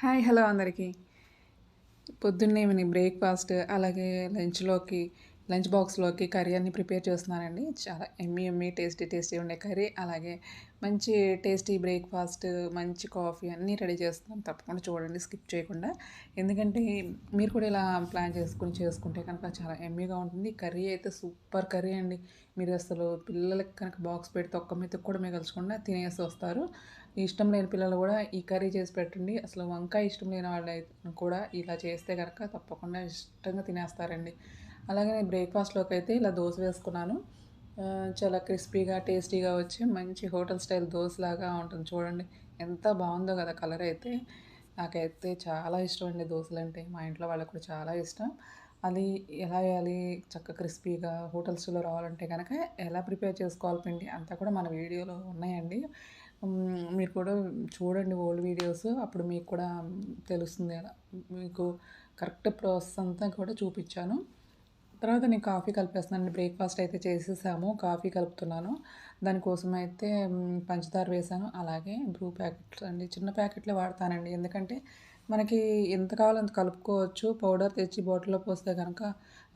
Hi hello అందరికీ. పొద్దున్నే మన బ్రేక్ఫాస్ట్ అలాగే లంచ్లోకి లంచ్ బాక్స్లోకి కర్రీ అన్ని ప్రిపేర్ చేస్తున్నానండి. చాలా ఎమ్మి ఎమ్మి టేస్టీ టేస్టీ ఉండే కర్రీ. అలాగే మంచి టేస్టీ బ్రేక్ఫాస్ట్ మంచి కాఫీ అన్నీ రెడీ చేస్తున్నాం. తప్పకుండా చూడండి స్కిప్ చేయకుండా. ఎందుకంటే మీరు కూడా ఇలా ప్లాన్ చేసుకుని చేసుకుంటే కనుక చాలా ఎమ్మీగా ఉంటుంది. కర్రీ అయితే సూపర్ కర్రీ అండి. మీరు అసలు పిల్లలకి కనుక బాక్స్ పెడితే ఒక్క మెతుకు కూడా మిగల్చకుండా తినేసి వస్తారు. ఇష్టం లేని పిల్లలు కూడా ఈ కర్రీ చేసి పెట్టండి. అసలు వంకాయ ఇష్టం లేని వాళ్ళు కూడా ఇలా చేస్తే కనుక తప్పకుండా ఇష్టంగా తినేస్తారండి. అలాగే నేను బ్రేక్ఫాస్ట్లోకి అయితే ఇలా దోశ వేసుకున్నాను. చాలా క్రిస్పీగా టేస్టీగా వచ్చి మంచి హోటల్ స్టైల్ దోశలాగా ఉంటుంది చూడండి. ఎంత బాగుందో కదా కలర్ అయితే. నాకైతే చాలా ఇష్టం అండి దోశలు అంటే మా ఇంట్లో వాళ్ళకు కూడా చాలా ఇష్టం. అది ఎలా వేయాలి? చక్క క్రిస్పీగా హోటల్స్లో రావాలంటే కనుక ఎలా ప్రిపేర్ చేసుకోవాలి పిండి అంతా కూడా మన వీడియోలో ఉన్నాయండి. మీరు కూడా చూడండి ఓల్డ్ వీడియోస్. అప్పుడు మీకు కూడా తెలుస్తుంది మీకు కరెక్ట్ ప్రాసెస్ అంతా కూడా చూపించాను. తర్వాత నేను కాఫీ కలిపేస్తున్నాను. బ్రేక్ఫాస్ట్ అయితే చేసేసాము. కాఫీ కలుపుతున్నాను. దానికోసం అయితే పంచదార వేసాను. అలాగే బ్రూ ప్యాకెట్స్ అండి. చిన్న ప్యాకెట్లే వాడతానండి. ఎందుకంటే మనకి ఎంత కావాలో అంత కలుపుకోవచ్చు. పౌడర్ తెచ్చి బాటిల్లో పోస్తే కనుక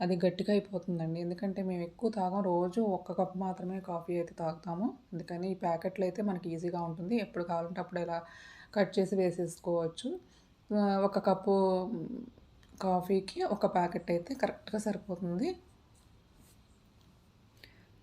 అది గట్టిగా అయిపోతుందండి. ఎందుకంటే మేము ఎక్కువ తాగం. రోజు ఒక్క కప్ మాత్రమే కాఫీ అయితే తాగుతాము. అందుకని ఈ ప్యాకెట్లు అయితే మనకి ఈజీగా ఉంటుంది. ఎప్పుడు కావాలంటే అప్పుడు ఇలా కట్ చేసి వేసేసుకోవచ్చు. ఒక కప్పు కాఫీకి ఒక ప్యాకెట్ అయితే కరెక్ట్గా సరిపోతుంది.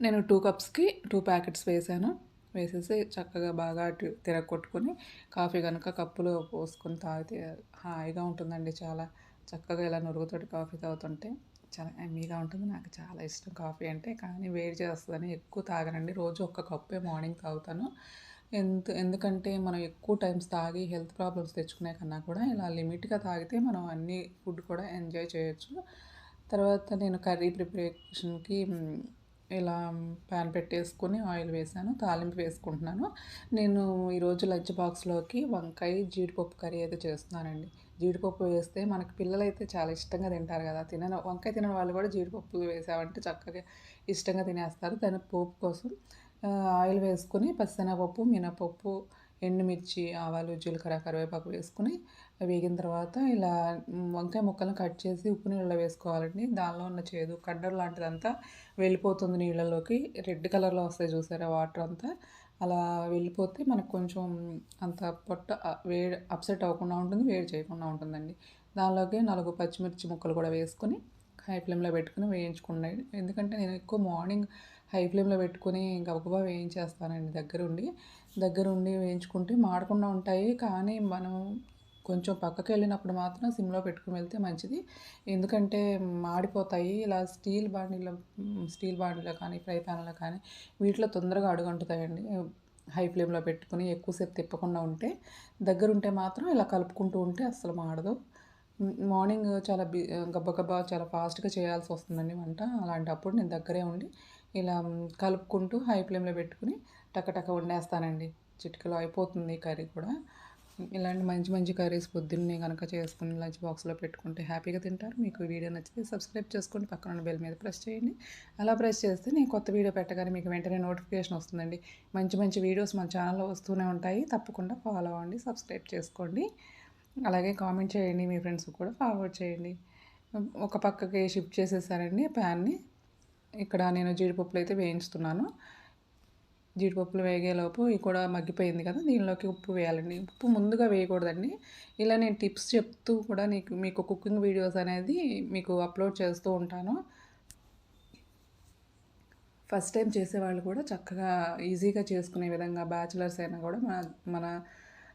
నేను టూ కప్స్కి టూ ప్యాకెట్స్ వేసాను. వేసేసి చక్కగా బాగా తిరగొట్టుకొని కాఫీ కనుక కప్పులో పోసుకొని తాగితే హాయిగా ఉంటుందండి చాలా. చక్కగా ఇలా నురుగుతోటి కాఫీ తాగుతుంటే చాలా ఎమ్మీగా ఉంటుంది. నాకు చాలా ఇష్టం కాఫీ అంటే. కానీ వేడి చేస్తుందని ఎక్కువ తాగనండి. రోజు ఒక్క కప్పే మార్నింగ్ తాగుతాను. ఎంత ఎందుకంటే మనం ఎక్కువ టైమ్స్ తాగి హెల్త్ ప్రాబ్లమ్స్ తెచ్చుకునే కన్నా కూడా ఇలా లిమిట్గా తాగితే మనం అన్ని ఫుడ్ కూడా ఎంజాయ్ చేయొచ్చు. తర్వాత నేను కర్రీ ప్రిపరేషన్కి ఇలా ప్యాన్ పెట్టేసుకొని ఆయిల్ వేసాను తాలింపు వేసుకుంటున్నాను. నేను ఈరోజు లంచ్ బాక్స్లోకి వంకాయ జీడిపప్పు కర్రీ అయితే చేస్తున్నానండి. జీడిపప్పు వేస్తే మనకి పిల్లలు అయితే చాలా ఇష్టంగా తింటారు కదా. తినని వంకాయ తినని వాళ్ళు కూడా జీడిపప్పు వేసామంటే చక్కగా ఇష్టంగా తినేస్తారు. దాని పోపు కోసం ఆయిల్ వేసుకొని పచ్చిశనగపప్పు మినపప్పు ఎండుమిర్చి ఆవాలు జీలకర్ర కరివేపాకు వేసుకుని వేగిన తర్వాత ఇలా వంకాయ ముక్కలను కట్ చేసి ఉప్పు నీళ్ళలో వేసుకోవాలండి. దానిలో ఉన్న చేదు కడ్డర్ లాంటిదంతా వెళ్ళిపోతుంది నీళ్ళలోకి. రెడ్ కలర్లో వస్తాయి చూసారా వాటర్ అంతా? అలా వెళ్ళిపోతే మనకు కొంచెం అంత పొట్ట వేడి అప్సెట్ అవ్వకుండా ఉంటుంది వేడి చేయకుండా ఉంటుందండి. దానిలోకి నాలుగు పచ్చిమిర్చి ముక్కలు కూడా వేసుకొని హై ఫ్లేమ్లో పెట్టుకుని వేయించుకున్నాయి ఎందుకంటే నేను ఎక్కువ మార్నింగ్ హై ఫ్లేమ్లో పెట్టుకుని గబగబా వేయించేస్తానండి దగ్గరుండి. దగ్గరుండి వేయించుకుంటే మాడకుండా ఉంటాయి. కానీ మనం కొంచెం పక్కకి వెళ్ళినప్పుడు మాత్రం సిమ్లో పెట్టుకుని వెళ్తే మంచిది. ఎందుకంటే మాడిపోతాయి. ఇలా స్టీల్ బాండీలో స్టీల్ బాండీలో కానీ ఫ్రై ప్యాన్లో కానీ వీటిలో తొందరగా అడుగంటుతాయండి. హై ఫ్లేమ్లో పెట్టుకుని ఎక్కువసేపు తిప్పకుండా ఉంటే. దగ్గరుంటే మాత్రం ఇలా కలుపుకుంటూ ఉంటే అస్సలు మాడదు. మార్నింగ్ చాలా బి గబ్బగబ్బా చాలా ఫాస్ట్గా చేయాల్సి వస్తుందండి వంట. అలాంటప్పుడు నేను దగ్గరే ఉండి ఇలా కలుపుకుంటూ హై ఫ్లేమ్లో పెట్టుకుని టకటక వండేస్తానండి. చిటికలో అయిపోతుంది కర్రీ కూడా. ఇలాంటి మంచి మంచి కర్రీస్ పొద్దున్నే కనుక చేసుకుని లంచ్ బాక్స్లో పెట్టుకుంటే హ్యాపీగా తింటారు. మీకు వీడియో నచ్చితే సబ్స్క్రైబ్ చేసుకోండి పక్కన ఉన్న బెల్ మీద ప్రెస్ చేయండి. అలా ప్రెస్ చేస్తే నేను కొత్త వీడియో పెట్టగానే మీకు వెంటనే నోటిఫికేషన్ వస్తుందండి. మంచి మంచి వీడియోస్ మన ఛానల్లో వస్తూనే ఉంటాయి. తప్పకుండా ఫాలో అవ్వండి సబ్స్క్రైబ్ చేసుకోండి. అలాగే కామెంట్ చేయండి మీ ఫ్రెండ్స్కి కూడా ఫార్వర్డ్ చేయండి. ఒక పక్కకి షిఫ్ట్ చేసేసారండి ప్యాన్ని. ఇక్కడ నేను జీడిపప్పులు అయితే వేయించుతున్నాను. జీడిపప్పులు వేగేలోపు ఇవి కూడా మగ్గిపోయింది కదా దీనిలోకి ఉప్పు వేయాలండి. ఉప్పు ముందుగా వేయకూడదండి. ఇలా నేను టిప్స్ చెప్తూ కూడా నీకు మీకు కుకింగ్ వీడియోస్ అనేది మీకు అప్లోడ్ చేస్తూ ఉంటాను. ఫస్ట్ టైం చేసేవాళ్ళు కూడా చక్కగా ఈజీగా చేసుకునే విధంగా బ్యాచిలర్స్ అయినా కూడా మన మన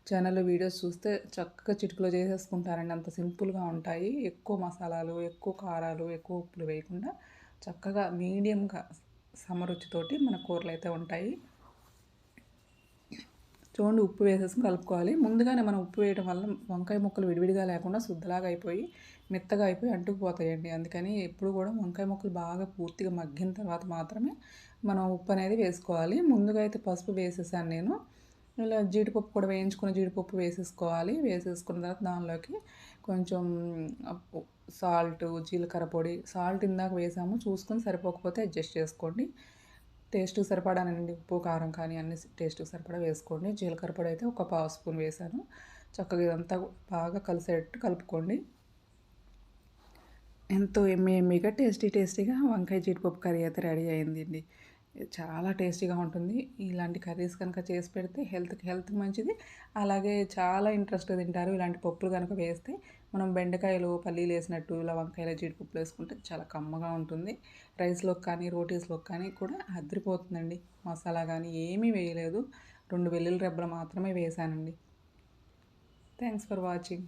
ఛానల్లో వీడియోస్ చూస్తే చక్కగా చిటుకులో చేసేసుకుంటారండి. అంత సింపుల్గా ఉంటాయి. ఎక్కువ మసాలాలు ఎక్కువ కారాలు ఎక్కువ ఉప్పులు వేయకుండా చక్కగా మీడియంగా సమరుచితోటి మన కూరలు అయితే ఉంటాయి. చూడండి ఉప్పు వేసేసుకుని కలుపుకోవాలి. ముందుగానే మనం ఉప్పు వేయడం వల్ల వంకాయ ముక్కలు విడివిడిగా లేకుండా శుద్ధలాగా అయిపోయి మెత్తగా అయిపోయి అంటుకుపోతాయండి. అందుకని ఎప్పుడు కూడా వంకాయ ముక్కలు బాగా పూర్తిగా మగ్గిన తర్వాత మాత్రమే మనం ఉప్పు అనేది వేసుకోవాలి. ముందుగా అయితే పసుపు వేసేసాను నేను. ఇలా జీడిపప్పు కూడా వేయించుకున్న జీడిపప్పు వేసేసుకోవాలి. వేసేసుకున్న తర్వాత దానిలోకి కొంచెం సాల్ట్ జీలకర్ర పొడి సాల్ట్ ఇందాక వేసాము. చూసుకొని సరిపోకపోతే అడ్జస్ట్ చేసుకోండి. టేస్ట్కి సరిపడానండి ఉప్పు కారం కానీ అన్ని టేస్ట్కి సరిపడా వేసుకోండి. జీలకర్ర పొడి అయితే ఒక పావు స్పూన్ వేసాను. చక్కగా ఇదంతా బాగా కలిసేటట్టు కలుపుకోండి. ఎంతో ఎమ్మె ఎమ్మిగా టేస్టీ టేస్టీగా వంకాయ జీడిపప్పు కర్రీ అయితే రెడీ అయిందండి. చాలా టేస్టీగా ఉంటుంది. ఇలాంటి కర్రీస్ కనుక చేసి పెడితే హెల్త్కి హెల్త్ మంచిది. అలాగే చాలా ఇంట్రెస్ట్గా తింటారు ఇలాంటి పప్పులు కనుక వేస్తే. మనం బెండకాయలు పల్లీలు వేసినట్టు ఇలా వంకాయలు జీడిపప్పులు వేసుకుంటే చాలా కమ్మగా ఉంటుంది. రైస్లోకి కానీ రోటీస్లోకి కానీ కూడా అదిరిపోతుందండి. మసాలా కానీ ఏమీ వేయలేదు. రెండు వెల్లుల్లి రెబ్బలు మాత్రమే వేసానండి. Thanks for watching.